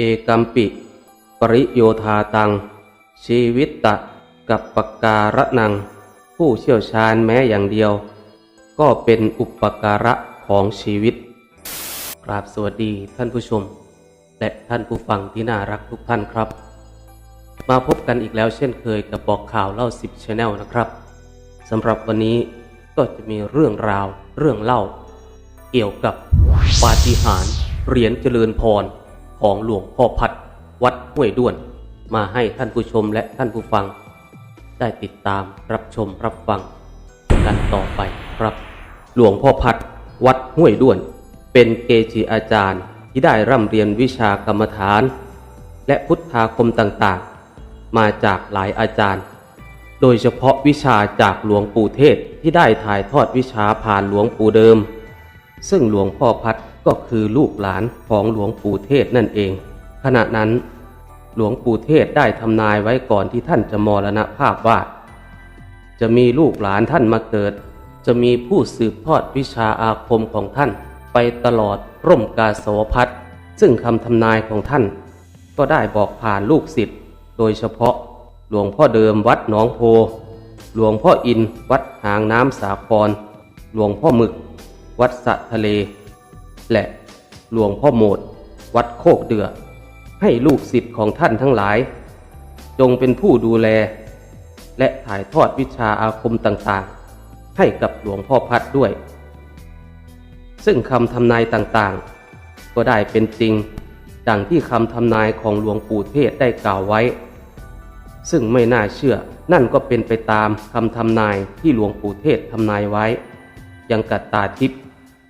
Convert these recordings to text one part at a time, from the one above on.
เอกัมปิ ปริโยธาตัง ชีวิตตะกับปการะนัง ผู้เชี่ยวชาญแม้อย่างเดียว ก็เป็นอุปการะของชีวิต กราบสวัสดีท่านผู้ชม และท่านผู้ฟังที่น่ารักทุกท่านครับ มาพบกันอีกแล้วเช่นเคยกับบอกข่าวเล่าสิบชแนลนะครับสำหรับวันนี้ก็จะมีเรื่องราว เรื่องเล่า เกี่ยวกับปาฏิหาริย์เหรียญเจริญพร ของหลวงพ่อพัดวัดห้วยด้วน มาให้ท่านผู้ชมและท่านผู้ฟัง ได้ติดตามรับชมรับฟัง กันต่อไปครับ หลวงพ่อพัดวัดห้วยด้วน เป็นเกจิอาจารย์ที่ได้ร่ำเรียนวิชากรรมฐาน และพุทธาคมต่างๆ มาจากหลายอาจารย์ โดยเฉพาะวิชาจากหลวงปู่เทศที่ได้ถ่ายทอดวิชาผ่านหลวงปู่เดิม ซึ่งหลวงพ่อพัดก็คือลูกหลานของหลวงปู่เทศนั่นเอง ขณะนั้น หลวงปู่เทศได้ทำนายไว้ก่อนที่ท่านจะมรณภาพว่า จะมีลูกหลานท่านมาเกิด จะมีผู้สืบทอดวิชาอาคมของท่านไปตลอดร่มกาสวพัดซึ่งคำทำนายของท่าน ก็ได้บอกผ่านลูกศิษย์โดยเฉพาะหลวงพ่อเดิมวัดหนองโพ หลวงพ่ออินวัดหางน้ำสาคร หลวงพ่อหมึก วัดสะทะเล และหลวงพ่อโมดวัดโคกเดือ ให้ลูกศิษย์ของท่านทั้งหลาย จงเป็นผู้ดูแล และถ่ายทอดวิชาอาคมต่างๆ ให้กับหลวงพ่อพัดด้วย ซึ่งคำทำนายต่างๆ ก็ได้เป็นจริงดังที่คำทำนายของหลวงปู่เทศได้กล่าวไว้ ซึ่งไม่น่าเชื่อนั่นก็เป็นไปตามคำทำนายที่หลวงปู่เทศทำนายไว้ ยังกัดตาทิพย์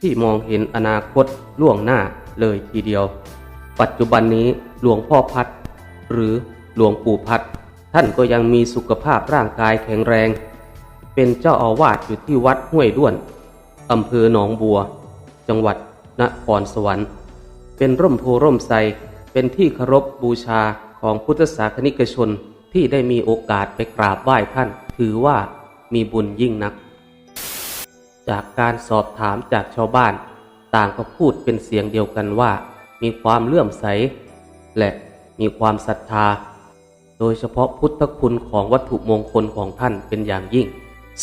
ที่มองเห็นอนาคตล่วงหน้าเลยทีเดียว ปัจจุบันนี้หลวงพ่อพัด หรือหลวงปู่พัด ท่านก็ยังมีสุขภาพร่างกายแข็งแรง เป็นเจ้าอาวาสอยู่ที่วัดห้วยด้วนอำเภอหนองบัว จังหวัดนครสวรรค์ เป็นร่มโพร่มไทรเป็นที่เคารพบูชาของพุทธศาสนิกชนที่ได้มีโอกาสไปกราบไหว้ท่าน ถือว่ามีบุญยิ่งนัก จากการสอบถามจากชาวบ้าน ต่างก็พูดเป็นเสียงเดียวกันว่า มีความเลื่อมใส และมีความศรัทธา โดยเฉพาะพุทธคุณของวัตถุมงคลของท่านเป็นอย่างยิ่ง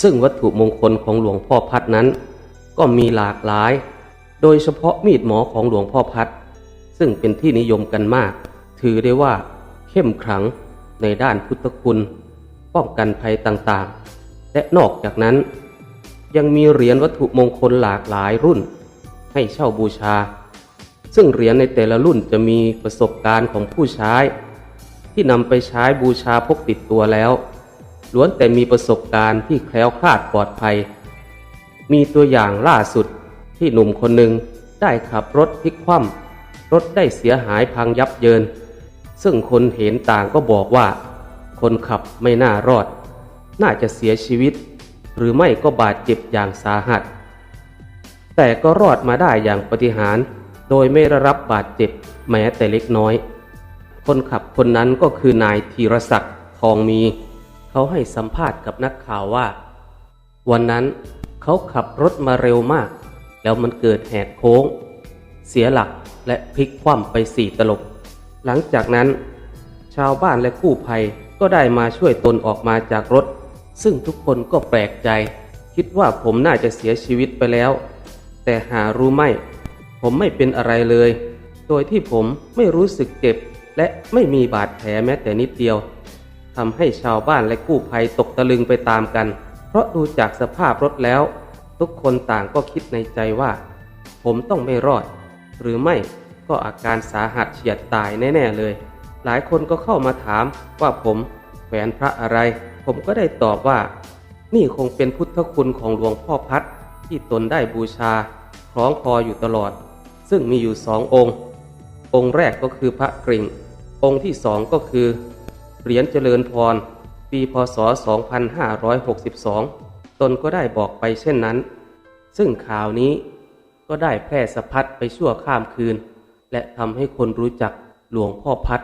ซึ่งวัตถุมงคลของหลวงพ่อพัดนั้น ก็มีหลากหลาย โดยเฉพาะมีดหมอของหลวงพ่อพัด ซึ่งเป็นที่นิยมกันมาก ถือได้ว่า เข้มขลังในด้านพุทธคุณ ป้องกันภัยต่างๆ และนอกจากนั้น ยังมีเหรียญวัตถุมงคลหลากหลายรุ่น ให้เช่าบูชา ซึ่งเหรียญในแต่ละรุ่นจะมีประสบการณ์ของผู้ใช้ ที่นำไปใช้บูชาพกติดตัวแล้ว ล้วนแต่มีประสบการณ์ที่แคล้วคลาดปลอดภัย มีตัวอย่างล่าสุดที่หนุ่มคนหนึ่งได้ขับรถพลิกคว่ำรถได้เสียหายพังยับเยิน ซึ่งคนเห็นต่างก็บอกว่า คนขับไม่น่ารอด น่าจะเสียชีวิต หรือไม่ก็บาดเจ็บอย่างสาหัส แต่ก็รอดมาได้อย่างปฏิหาร โดยไม่ได้รับบาดเจ็บแม้แต่เล็กน้อย คนขับคนนั้นก็คือนายธีรศักดิ์ทองมี เขาให้สัมภาษณ์กับนักข่าวว่า วันนั้นเขาขับรถมาเร็วมาก แล้วมันเกิดแหกโค้ง เสียหลักและพลิกคว่ำไปสี่ตลบ หลังจากนั้น ชาวบ้านและกู้ภัยก็ได้มาช่วยตนออกมาจากรถ ซึ่งทุกคนก็แปลกใจ คิดว่าผมน่าจะเสียชีวิตไปแล้ว แต่หารู้ไหมผมไม่เป็นอะไรเลย โดยที่ผมไม่รู้สึกเจ็บ และไม่มีบาดแผลแม้แต่นิดเดียวทำให้ชาวบ้านและกู้ภัยตกตะลึงไปตามกัน เพราะดูจากสภาพรถแล้ว ทุกคนต่างก็คิดในใจว่า ผมต้องไม่รอด หรือไม่ก็อาการสาหัสเฉียดตายแน่ ๆ เลย หลายคนก็เข้ามาถามว่าผม วนพระอะไร ผมก็ได้ตอบว่า นี่คงเป็นพุทธคุณของหลวงพ่อพัดที่ตนได้บูชาคล้องคออยู่ตลอด ซึ่งมีอยู่สององค์ องค์แรกก็คือพระกริ่ง องค์ที่สองก็คือ เหรียญเจริญพร ปีพศ 2562 ตนก็ได้บอกไปเช่นนั้น ซึ่งข่าวนี้ก็ได้แพร่สะพัดไปชั่วข้ามคืน และทำให้คนรู้จักหลวงพ่อพัด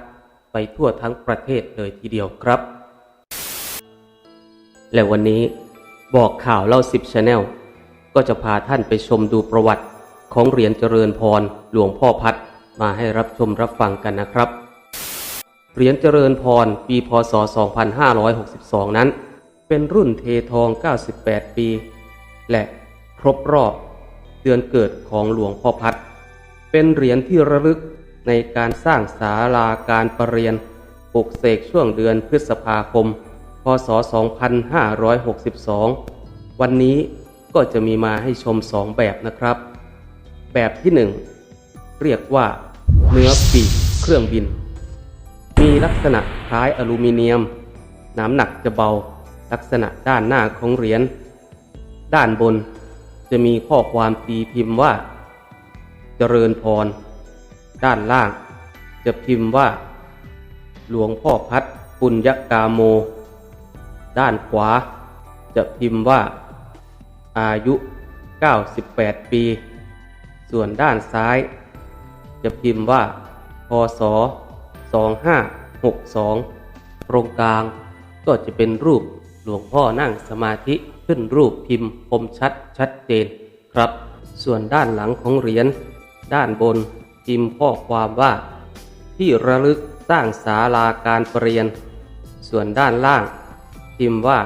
ไปทั่วทั้งประเทศเลยทีเดียวครับ และวันนี้บอกข่าวเล่าสิบชาแนลก็จะพาท่านไปชมดูประวัติของเหรียญเจริญพรหลวงพ่อพัดมาให้รับชมรับฟังกันนะครับ เหรียญเจริญพรปีพศ 2562 นั้น เป็นรุ่นเททอง 98 ปี และครบรอบเดือนเกิดของหลวงพ่อพัด เป็นเหรียญที่ระลึกในการสร้างศาลาการประเรียนปลุกเสกช่วงเดือนพฤษภาคม พศ 2562 วันนี้ก็จะมีมาให้ชมสองแบบนะครับ แบบที่หนึ่งเรียกว่า เนื้อปีกเครื่องบิน มีลักษณะคล้ายอลูมิเนียม น้ำหนักจะเบา ลักษณะด้านหน้าของเหรียญ ด้านบนจะมีข้อความตีพิมพ์ว่า เจริญพร ด้านล่างจะพิมพ์ว่า หลวงพ่อพัดปุญญกาโม ด้านขวา จะพิมพ์ว่า อายุ 98 ปี ส่วนด้านซ้าย จะพิมพ์ว่าพศ2562 ตรงกลางก็จะเป็นรูปหลวงพ่อนั่งสมาธิขึ้นรูปพิมพ์คมชัดชัดเจนครับ ส่วนด้านหลังของเหรียญด้านบนพิมพ์ข้อความว่า ที่ระลึกสร้างศาลาการปรียน ส่วนด้านล่าง พิมพ์ว่า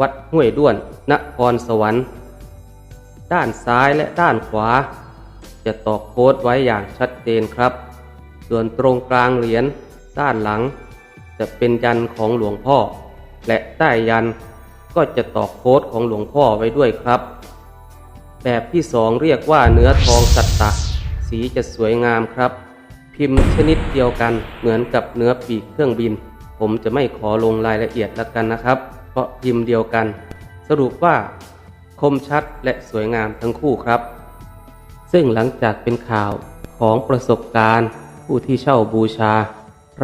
วัดห้วยด้วน นครสวรรค์ ด้านซ้ายและด้านขวา จะตอกโค้ดไว้อย่างชัดเจนครับ ส่วนตรงกลางเหรียญด้านหลัง จะเป็นยันของหลวงพ่อ และใต้ยันก็จะตอกโค้ดของหลวงพ่อไว้ด้วยครับ แบบที่สองเรียกว่าเนื้อทองสัตตะ สีจะสวยงามครับ พิมพ์ชนิดเดียวกันเหมือนกับเนื้อปีกเครื่องบิน ผมจะไม่ขอลงรายละเอียดแล้วกันนะครับ เพราะพิมพ์เดียวกัน สรุปว่า คมชัดและสวยงามทั้งคู่ครับ ซึ่งหลังจากเป็นข่าวของประสบการณ์ผู้ที่เช่าบูชา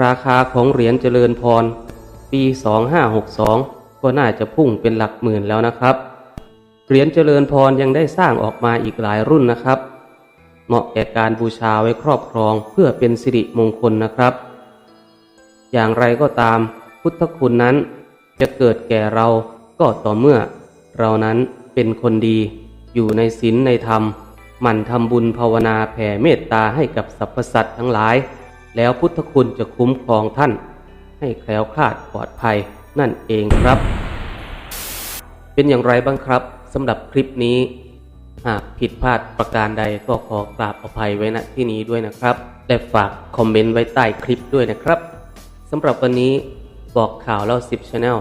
ราคาของเหรียญเจริญพร ปี 2562 ก็น่าจะพุ่งเป็นหลักหมื่นแล้วนะครับ เหรียญเจริญพรยังได้สร้างออกมาอีกหลายรุ่นนะครับ เหมาะแก่การบูชาไว้ครอบครองเพื่อเป็นสิริมงคลนะครับ อย่างไรก็ตาม พุทธคุณนั้นจะเกิดแก่เราก็ต่อเมื่อ เรานั้นเป็นคนดี อยู่ในศีลในธรรม หมั่นทำบุญภาวนาแผ่เมตตาให้กับสรรพสัตว์ทั้งหลาย แล้วพุทธคุณจะคุ้มครองท่าน ให้แคล้วคลาดปลอดภัยนั่นเองครับ เป็นอย่างไรบ้างครับสำหรับคลิปนี้ หากผิดพลาดประการใดก็ขอกราบอภัยไว้ณที่นี้ด้วยนะครับ และฝากคอมเมนต์ไว้ใต้คลิปด้วยนะครับ สำหรับวันนี้บอกข่าวเล่าสิบชาแนล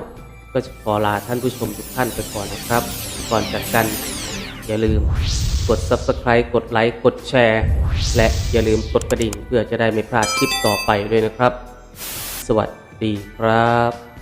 ก็จะขอลาท่านผู้ชมทุกท่านไปก่อนนะครับ ก่อนจากกัน อย่าลืมกด subscribe กดไลค์กดแชร์ และอย่าลืมกดกระดิ่งเพื่อจะได้ไม่พลาดคลิปต่อไปด้วยนะครับ สวัสดีครับ